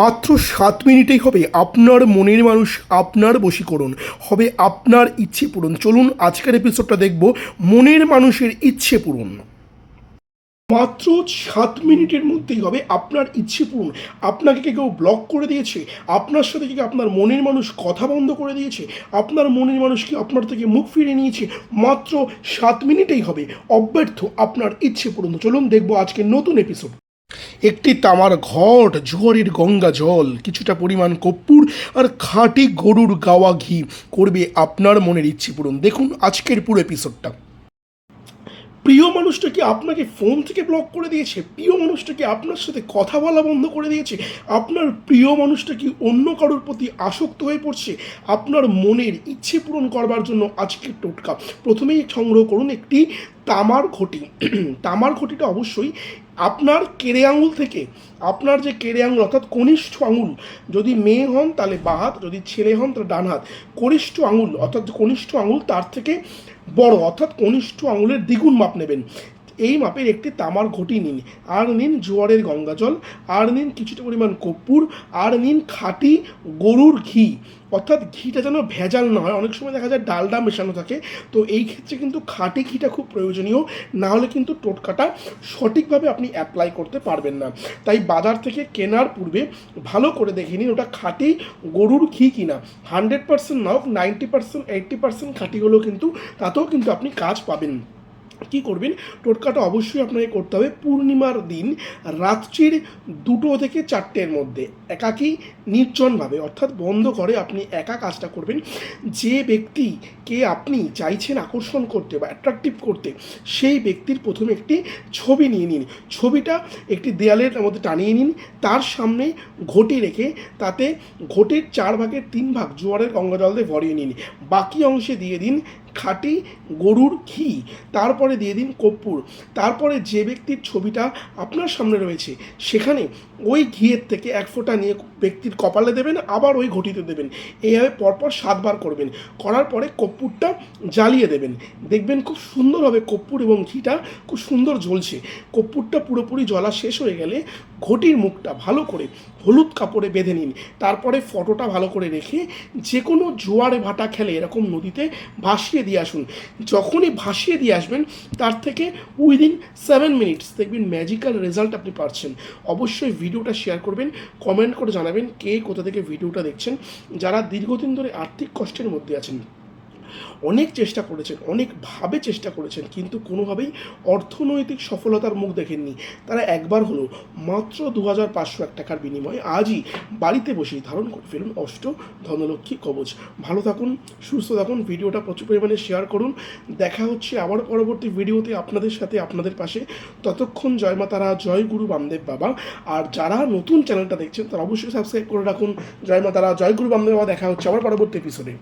মাত্র সাত মিনিটেই হবে আপনার মনের মানুষ আপনার বশীকরণ, হবে আপনার ইচ্ছে পূরণ। চলুন আজকের এপিসোডটা দেখব মনের মানুষের ইচ্ছে পূরণ। মাত্র সাত মিনিটের মধ্যেই হবে আপনার ইচ্ছে পূরণ। আপনাকে কি কেউ ব্লক করে দিয়েছে? আপনার সাথে কি আপনার মনের মানুষ কথা বন্ধ করে দিয়েছে? আপনার মনের মানুষ কি আপনার থেকে মুখ ফিরিয়ে নিয়েছে? মাত্র সাত মিনিটেই হবে। অব্যর্থ আপনার ইচ্ছে পূরণ। চলুন দেখব আজকে নতুন এপিসোড একটি তামার ঘট, জোয়ারের গঙ্গা জল, কিছুটা পরিমাণ কর্পূর আর খাঁটি গরুর গাওয়া ঘি করবে আপনার মনের ইচ্ছে পূরণ। দেখুন আজকের পুরো এপিসোডটা প্রিয় মানুষটা কি আপনাকে ফোন থেকে ব্লক করে দিয়েছে, প্রিয় মানুষটা কি আপনার সাথে কথা বলা বন্ধ করে দিয়েছে, আপনার প্রিয় মানুষটা কি অন্য কারোর প্রতি আসক্ত হয়ে পড়ছে, আপনার মনের ইচ্ছে পূরণ করবার জন্য আজকের টোটকা। প্রথমেই সংগ্রহ করুন একটি তামার ঘটি তামার ঘটিটা অবশ্যই আপনার কেড়ে আঙুল থেকে, আপনার যে কেড়ে আঙুল, অর্থাৎ কনিষ্ঠ আঙুল, যদি মেয়ে হন তাহলে বা হাত, যদি ছেলে হন তাহলে ডান হাত। কনিষ্ঠ আঙুল, অর্থাৎ কনিষ্ঠ আঙুল তার থেকে বড়, অর্থাৎ কনিষ্ঠ আঙুলের দ্বিগুণ মাপ নেবেন। এই মাপের একটি তামার ঘটি নিন। আর নিন জোয়ারের গঙ্গা জল আর নিন কিছুটা পরিমাণ কর্পূর, আর নিন খাঁটি গরুর ঘি। অর্থাৎ ঘিটা যেন ভেজাল না হয়। অনেক সময় দেখা যায় ডালডা মেশানো থাকে। তো এই ক্ষেত্রে কিন্তু খাঁটি ঘিটা খুব প্রয়োজনীয়। না হলে কিন্তু টোটকাটা সঠিকভাবে আপনি অ্যাপ্লাই করতে পারবেন না। তাই বাজার থেকে কেনার পূর্বে ভালো করে দেখে নিন ওটা খাঁটি গরুর ঘি কিনা। হান্ড্রেড পার্সেন্ট না হোক নাইনটি পার্সেন্ট এইট্টি পার্সেন্ট খাঁটি হলেও কিন্তু তাতেও কিন্তু আপনি কাজ পাবেন। কী করবেন? টোটকাটা অবশ্যই আপনাকে করতে হবে পূর্ণিমার দিন রাত্রির দুটো থেকে চারটের মধ্যে। একাকী নির্জনভাবে, অর্থাৎ বন্ধ করে আপনি একা কাজটা করবেন। যে ব্যক্তিকে আপনি চাইছেন আকর্ষণ করতে বা অ্যাট্রাকটিভ করতে, সেই ব্যক্তির প্রথমে একটি ছবি নিয়ে নিন। ছবিটা একটি দেয়ালের মধ্যে টানিয়ে নিন। তার সামনে ঘটি রেখে তাতে ঘটির চার ভাগের তিন ভাগ জোয়ারের গঙ্গা জল দিয়ে ভরিয়ে নিন। বাকি অংশে দিয়ে দিন খাঁটি গরুর ঘি, তারপরে দিয়ে দিন কর্পূর, তারপরে যে ব্যক্তির ছবিটা আপনার সামনে রয়েছে, সেখানে ওই ঘিয়ের থেকে এক ফোঁটা নিয়ে ব্যক্তির কপালে দেবেন, আবার ওই ঘটিতে দেবেন। এইভাবে পরপর সাতবার করবেন। করার পরে কর্পূরটা জ্বালিয়ে দেবেন। দেখবেন খুব সুন্দরভাবে কর্পূর এবং ঘিটা খুব সুন্দর জ্বলছে। কর্পূরটা পুরোপুরি জ্বলা শেষ হয়ে গেলে ঘটির মুখটা ভালো করে হলুদ কাপড়ে বেঁধে নিন। তারপরে ফটোটা ভালো করে রেখে যে কোনো জোয়ারে ভাটা খেলে এরকম নদীতে ভাসিয়ে দিয়ে আসুন। যখনই ভাসিয়ে দিয়ে আসবেন, তার থেকে উইদিন সেভেন মিনিটস দেখবেন ম্যাজিক্যাল রেজাল্ট আপনি পাচ্ছেন। অবশ্যই ভিডিওটা শেয়ার করবেন কমেন্ট করে জানাবেন কে কোথা থেকে ভিডিওটা দেখছেন। যারা দীর্ঘদিন ধরে আর্থিক কষ্টের মধ্যে আছেন অনেক চেষ্টা করেছেন, অনেকভাবে চেষ্টা করেছেন, কিন্তু কোনোভাবেই অর্থনৈতিক সফলতার মুখ দেখেননি। তারা একবার হলো মাত্র দু হাজার পাঁচশো এক টাকার বিনিময়ে আজই বাড়িতে বসেই ধারণ করে ফেলুন অষ্ট ধনলক্ষ্মী কবচ। ভালো থাকুন, সুস্থ থাকুন, ভিডিওটা প্রচুর পরিমাণে শেয়ার করুন। দেখা হচ্ছে আবার পরবর্তী ভিডিওতে আপনাদের সাথে, আপনাদের পাশে। ততক্ষণ জয় মাতারা জয় গুরু বামদেব বাবা। আর যারা নতুন চ্যানেলটা দেখছেন, তারা অবশ্যই সাবস্ক্রাইব করে রাখুন। জয় মাতারা জয় গুরু বামদেব বাবা। দেখা হচ্ছে আবার পরবর্তী এপিসোডে